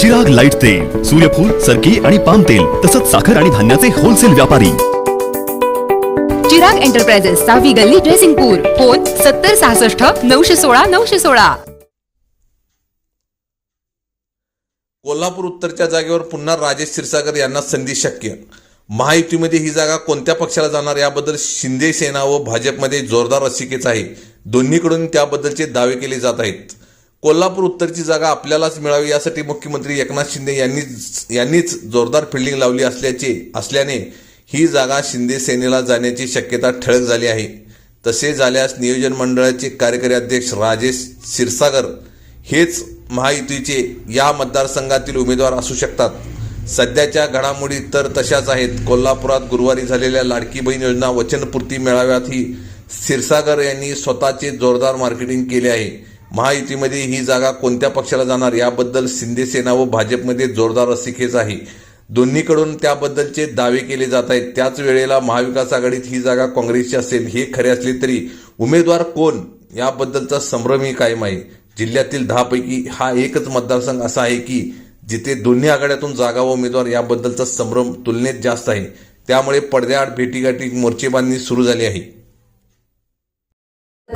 Chirag light तेल सूर्यफूल सरकी आणि पाम तेल तसंच साखर आणि धान्याचे होलसेल व्यापारी. चिराग एंटरप्राइजेस सहावी गल्ली ड्रेसिंगपूर फोन सत्तर सहासष्ट नऊशे सोळा नऊशे सोळा. कोल्हापूर उत्तरच्या जागेवर पुन्हा राजेश क्षीरसागर यांना संधी शक्य. महायुतीमध्ये ही जागा कोणत्या पक्षाला जाणार याबद्दल शिंदे सेना व भाजपमध्ये जोरदार रसिकेच आहे. दोन्हीकडून त्याबद्दलचे दावे केले जात आहेत. कोल्हापूर उत्तरची जागा आपल्यालाच मिळावी यासाठी मुख्यमंत्री एकनाथ शिंदे यांनीच यांनीच जोरदार फिल्डिंग लावली असल्याचे असल्याने ही जागा शिंदे सेनेला जाण्याची शक्यता ठळक झाली आहे. तसे झाल्यास नियोजन मंडळाचे कार्यकारी अध्यक्ष राजेश क्षीरसागर हेच महायुतीचे या मतदारसंघातील उमेदवार असू शकतात. सध्याच्या घडामोडी तर तशाच आहेत. कोल्हापुरात गुरुवारी झालेल्या लाडकी बहीण योजना वचनपूर्ती मेळाव्यातही क्षीरसागर यांनी स्वतःचे जोरदार मार्केटिंग केले आहे. महायुतीमध्ये ही जागा कोणत्या पक्षाला जाणार याबद्दल शिंदे सेना व भाजपमध्ये जोरदार रस्सीखेच आहे. दोन्हीकडून त्याबद्दलचे दावे केले जात आहेत. त्याच वेळेला महाविकास आघाडीत ही जागा काँग्रेसची असेल हे खरे असले तरी उमेदवार कोण याबद्दलचा संभ्रमही कायम आहे. जिल्ह्यातील दहापैकी हा एकच मतदारसंघ असा आहे की जिथे दोन्ही आघाड्यातून जागा व उमेदवार याबद्दलचा संभ्रम तुलनेत जास्त आहे. त्यामुळे पडद्याआड भेटीगाठी मोर्चेबांधणी सुरू झाली आहे.